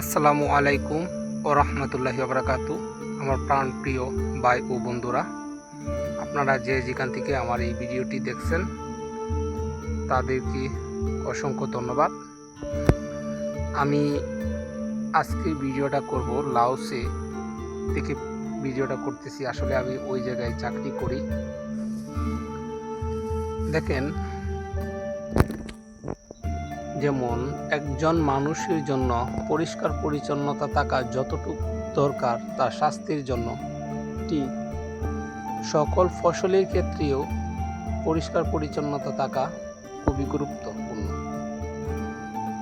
আসসালামু আলাইকুম ও রহমতুল্লাহি বারাকাতু আমার প্রাণ প্রিয় ভাই ও বন্ধুরা, আপনারা যে যেখান থেকে আমার এই ভিডিওটি দেখছেন, তাদেরকে অসংখ্য ধন্যবাদ। আমি আজকে ভিডিওটা করব লাওসে থেকে ভিডিওটা করতেছি। আসলে আমি ওই জায়গায় চাকরি করি। দেখেন যেমন, একজন মানুষের জন্য পরিষ্কার পরিচ্ছন্নতা থাকা যতটুকু দরকার তার স্বাস্থ্যের জন্য। ঠিক সকল ফসলের ক্ষেত্রেও পরিষ্কার পরিচ্ছন্নতা থাকা খুবই গুরুত্বপূর্ণ।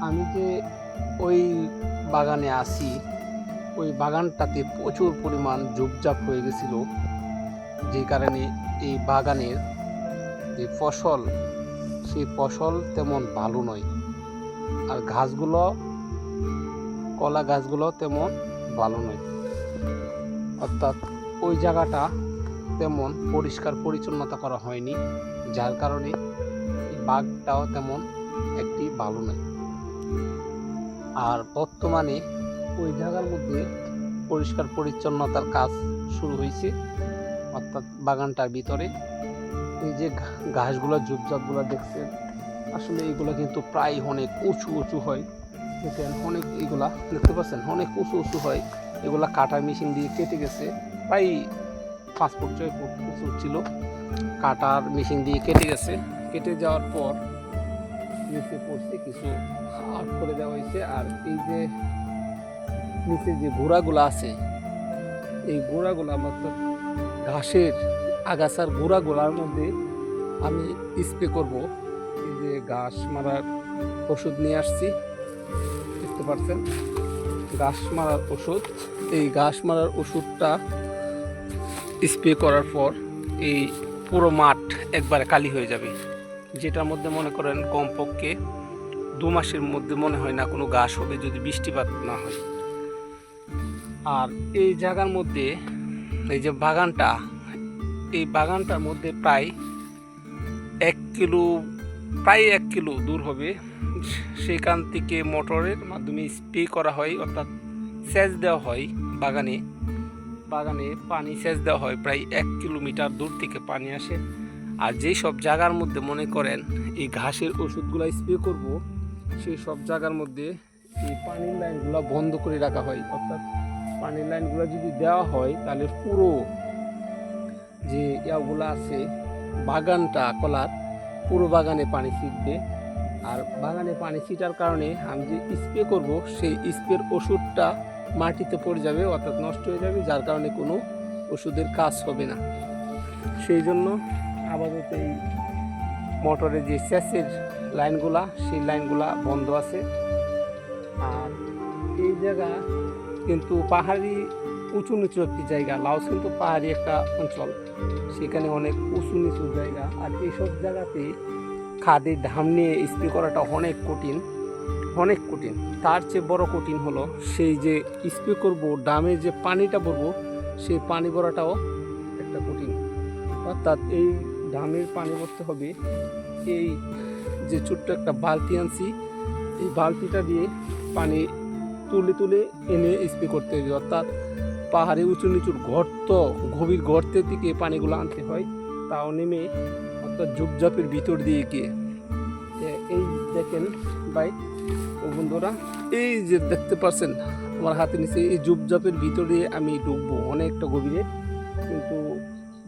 আমি যে ওই বাগানে আসি ওই বাগানটাতে প্রচুর পরিমাণ ঝুপঝাপ হয়ে গেছিল। যে কারণে এই বাগানের যে ফসল সেই ফসল তেমন ভালো নয়। আর ঘাসগুলো, কলা গাছগুলো তেমন ভালো নয়। অর্থাৎ ওই জায়গাটা তেমন পরিষ্কার পরিচ্ছন্নতা করা হয়নি, যার কারণে বাঘটাও তেমন একটি ভালো নয়। আর বর্তমানে ওই জায়গার মধ্যে পরিষ্কার পরিচ্ছন্নতার কাজ শুরু হয়েছে, অর্থাৎ বাগানটার ভিতরে। এই যে ঘাসগুলো ঝুপঝাপগুলো দেখছেন আসলে এগুলো কিন্তু প্রায় অনেক উঁচু উঁচু হয়। দেখেন, অনেক এগুলা দেখতে পাচ্ছেন? অনেক উঁচু উঁচু হয়। এগুলা কাটার মেশিন দিয়ে কেটে গেছে। প্রায় পাঁচ ফুট, ছয় ফুট উঁচু ছিল। কাটার মেশিন দিয়ে কেটে গেছে। কেটে যাওয়ার পর নিচে পড়ছে কিছু আট করে দেওয়া হয়েছে। আর এই যে নিচে যে গোড়াগুলো আছে, এই গোড়াগুলা মতলব ঘাসের আগাছার গোড়াগুলার মধ্যে আমি স্প্রে করব। ঘাস মারার ওষুধ নিয়ে আসছি। দেখতে পাচ্ছেন? ঘাস মারার ওষুধ। এই ঘাস মারার ওষুধটা স্প্রে করার পর এই পুরো মাঠ একবারে কালি হয়ে যাবে। যেটার মধ্যে মনে করেন কমপক্ষে দু মাসের মধ্যে মনে হয় না কোনো ঘাস হবে যদি বৃষ্টিপাত না হয়। আর এই জায়গার মধ্যে এই যে বাগানটা, এই বাগানটার মধ্যে প্রায় এক কিলো প্রায় এক কিলো দূর হবে। সেখান থেকে মোটরের মাধ্যমে স্প্রে করা হয়, অর্থাৎ সেচ দেওয়া হয় বাগানে। বাগানে পানি সেচ দেওয়া হয়, প্রায় এক কিলোমিটার দূর থেকে পানি আসে। আর যেই সব জায়গার মধ্যে মনে করেন এই ঘাসের ওষুধগুলো স্প্রে করব, সেই সব জায়গার মধ্যে এই পানির লাইনগুলো বন্ধ করে রাখা হয়। অর্থাৎ পানির লাইনগুলো যদি দেওয়া হয়, তাহলে পুরো যে ইয়াগুলো আছে, বাগানটা, কলার পুরো বাগানে পানি ছিটবে। আর বাগানে পানি ছিটার কারণে আমি যে স্প্রে করব, সেই স্প্রের ওষুধটা মাটিতে পড়ে যাবে, অর্থাৎ নষ্ট হয়ে যাবে, যার কারণে কোনো ওষুধের কাজ হবে না। সেই জন্য আপাতত এই মোটরের যে সেচের লাইনগুলা, সেই লাইনগুলা বন্ধ আছে। আর এই জায়গা কিন্তু পাহাড়ি উঁচু নিচু একটি জায়গা। লাওস কিন্তু পাহাড়ি একটা অঞ্চল। সেখানে অনেক উঁচু নিচু জায়গা। আর এইসব জায়গাতে খাদের ধাম নিয়ে স্প্রে করাটা অনেক কঠিন অনেক কঠিন। তার চেয়ে বড় কঠিন হলো সেই যে স্প্রে করব ডামে যে পানিটা ভরবো, সেই পানি ভরাটাও একটা কঠিন। অর্থাৎ এই ডামের পানি ভরতে হবে। এই যে ছোট্ট একটা বালতি আনছি, এই বালতিটা দিয়ে পানি তুলে তুলে এনে স্প্রে করতে হবে। অর্থাৎ পাহাড়ে উঁচু নিচুর গর্ত, গভীর গর্তের দিকে পানিগুলো আনতে হয়। তাও নেমে অর্থাৎ ঝুপঝাপের ভিতর দিয়ে গিয়ে। এই দেখেন ভাই, ও বন্ধুরা, এই যে দেখতে পাচ্ছেন আমার হাতে নিচে এই ঝুপঝাপের ভিতরে আমি ঢুকবো অনেকটা গভীরে। কিন্তু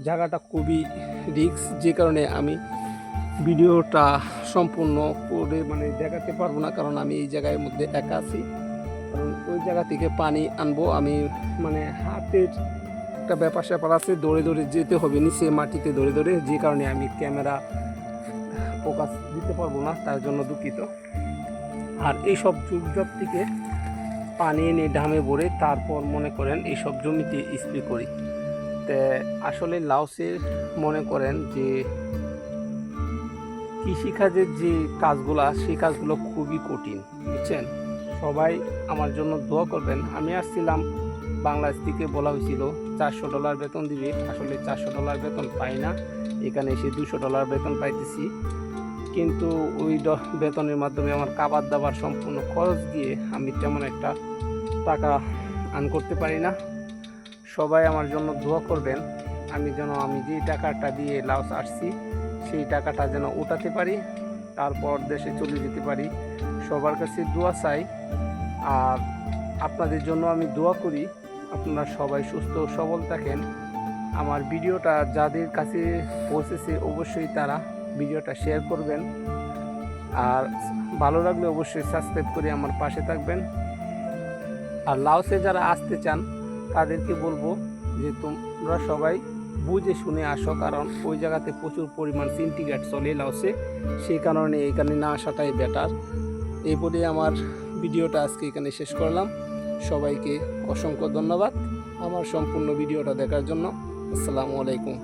জায়গাটা খুবই রিক্স যে কারণে আমি ভিডিওটা সম্পূর্ণ করে মানে দেখাতে পারব না, কারণ আমি এই জায়গার মধ্যে একা আছি। কারণ ওই জায়গা থেকে পানি আনব। আমি মানে হাতের একটা ব্যাপার স্যাপার আছে, দৌড়ে দৌড়ে যেতে হবে নিচে মাটিতে ধরে ধরে যে কারণে আমি ক্যামেরা ফোকাস দিতে পারব না, তার জন্য দুঃখিত। আর এইসব চুপচাপ থেকে পানি এনে ডামে ভরে তারপর মনে করেন এইসব জমিতে স্প্রে করি। তে আসলে লাউসের মনে করেন যে কৃষিকাজের যে কাজগুলো, সেই কাজগুলো খুবই কঠিন, বুঝছেন? সবাই আমার জন্য দোয়া করবেন। আমি আসছিলাম বাংলাদেশ থেকে বলা হয়েছিল, চারশো ডলার বেতন দিবে। আসলে চারশো ডলার বেতন পাই না। এখানে এসে দুশো ডলার বেতন পাইতেছি। কিন্তু ওই বেতনের মাধ্যমে আমার খাবার দাবার সম্পূর্ণ খরচ দিয়ে আমি তেমন একটা টাকা আর্ন করতে পারি না। সবাই আমার জন্য দোয়া করবেন। আমি যেন, আমি যে টাকাটা দিয়ে লাউস আসছি, সেই টাকাটা যেন উঠাতে পারি। তারপর দেশে চলে যেতে পারি। সবার কাছে দোয়া চাই। আর আপনাদের জন্য আমি দোয়া করি, আপনারা সবাই সুস্থ সবল থাকেন। আমার ভিডিওটা যাদের কাছে পৌঁছেছে অবশ্যই তারা ভিডিওটা শেয়ার করবেন। আর ভালো লাগলে অবশ্যই সাবস্ক্রাইব করে আমার পাশে থাকবেন। আর লাউসে যারা আসতে চান, তাদেরকে বলব যে তোমরা সবাই বুঝে শুনে আসো, কারণ ওই জায়গাতে প্রচুর পরিমাণ সিন্টিগ্রেট চলে লাউসে সেই কারণে এখানে না আসাটাই বেটার এই বলে আমার ভিডিওটা আজকে এখানে শেষ করলাম। সবাইকে অসংখ্য ধন্যবাদ আমার সম্পূর্ণ ভিডিওটা দেখার জন্য। আসসালামু আলাইকুম।